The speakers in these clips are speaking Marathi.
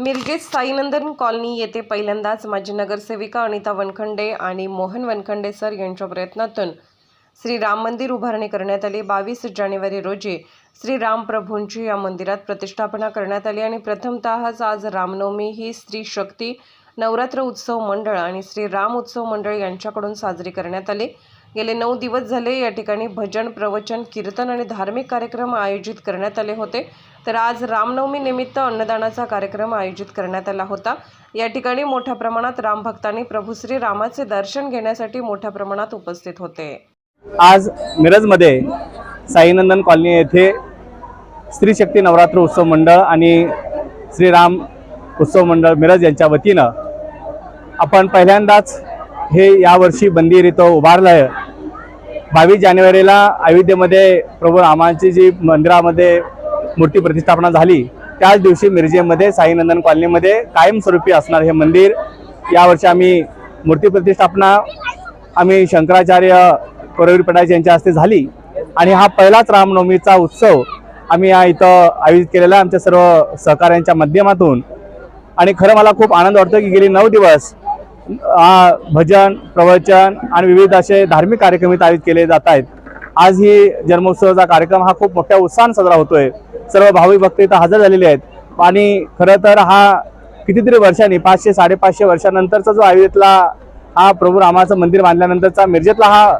मिरजेत साईनंदन कॉलनी येथे पहिल्यांदाच माजी नगरसेविका अनिता वनखंडे आणि मोहन वनखंडे सर यांच्या प्रयत्नातून श्री राम मंदिर उभारणी करण्यात आली. बावीस जानेवारी रोजी श्री रामप्रभूंची या मंदिरात प्रतिष्ठापना करण्यात आली आणि प्रथमतःच आज रामनवमी ही स्त्री शक्ती नवरात्र उत्सव मंडळ आणि श्री राम उत्सव मंडळ यांच्याकडून साजरी करण्यात आली. गेले नऊ दिवस झाले या ठिकाणी भजन प्रवचन कीर्तन आणि धार्मिक कार्यक्रम आयोजित करण्यात आले होते. तर आज रामनवमी निमित्त अन्नदानाचा कार्यक्रम आयोजित करण्यात आला होता. या ठिकाणी मोठ्या प्रमाणात रामभक्तांनी प्रभू श्री रामाचे दर्शन घेण्यासाठी मोठ्या प्रमाणात उपस्थित होते. आज मिरजमध्ये साईनंदन कॉलनी येथे स्त्री शक्ती नवरात्र उत्सव मंडळ आणि श्रीराम उत्सव मंडळ मिरज यांच्या वतीनं आपण पहिल्यांदाच हे यावर्षी मंदिर इथं उभारलं आहे बावीस जानेवारीला अयोध्येमध्ये प्रभू रामांची जी मंदिरामध्ये मूर्ती प्रतिष्ठापना झाली. त्याच दिवशी मिरजेमध्ये साईनंदन कॉलनीमध्ये कायमस्वरूपी असणार हे मंदिर. यावर्षी आम्ही मूर्ती प्रतिष्ठापना आम्ही शंकराचार्य कोरवीर पडायचे यांच्या हस्ते झाली. आणि हा पहिलाच रामनवमीचा उत्सव आम्ही या इथं आयोजित केलेला आमच्या सर्व सहकाऱ्यांच्या माध्यमातून. आणि खरं मला खूप आनंद वाटतो की गेली नऊ दिवस भजन प्रवचन आणि विविध असे धार्मिक कार्यक्रम इथं आयोजित केले जात आहेत. आज ही जन्मोत्सवाचा कार्यक्रम हा खूप मोठ्या उत्साहाने साजरा होतोय. सर्व भाविक भक्त इथं हजर झालेले आहेत. आणि खरं तर हा कितीतरी वर्षांनी पाचशे साडेपाचशे वर्षानंतरचा जो आयुर्वेदला हा प्रभू रामाचं मंदिर बांधल्यानंतरचा मिरजेतला हा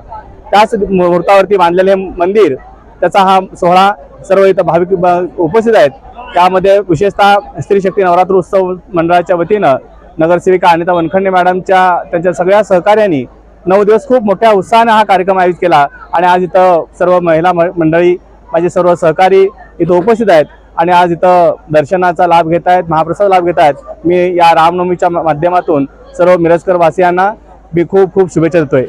त्याच मुहूर्तावरती बांधलेले मंदिर त्याचा हा सोहळा सर्व इथं भाविक ब- उपस्थित आहेत. त्यामध्ये विशेषतः स्त्री शक्ती नवरात्र उत्सव मंडळाच्या वतीनं नगरसेविका अनिता वनखंडे मॅडमच्या त्यांच्या सगळ्या सहकार्यांनी नऊ दिवस खूप मोठ्या उत्साहाने हा कार्यक्रम आयोजित केला. आणि आज इथं सर्व महिला म- मंडळी माझे सर्व सहकारी इथं उपस्थित आहेत. आणि आज इथं दर्शनाचा लाभ घेत आहेत महाप्रसाद लाभ घेत आहेत. मी या रामनवमीच्या माध्यमातून सर्व मिरजकर वासियांना मी खूप खूप शुभेच्छा देतोय.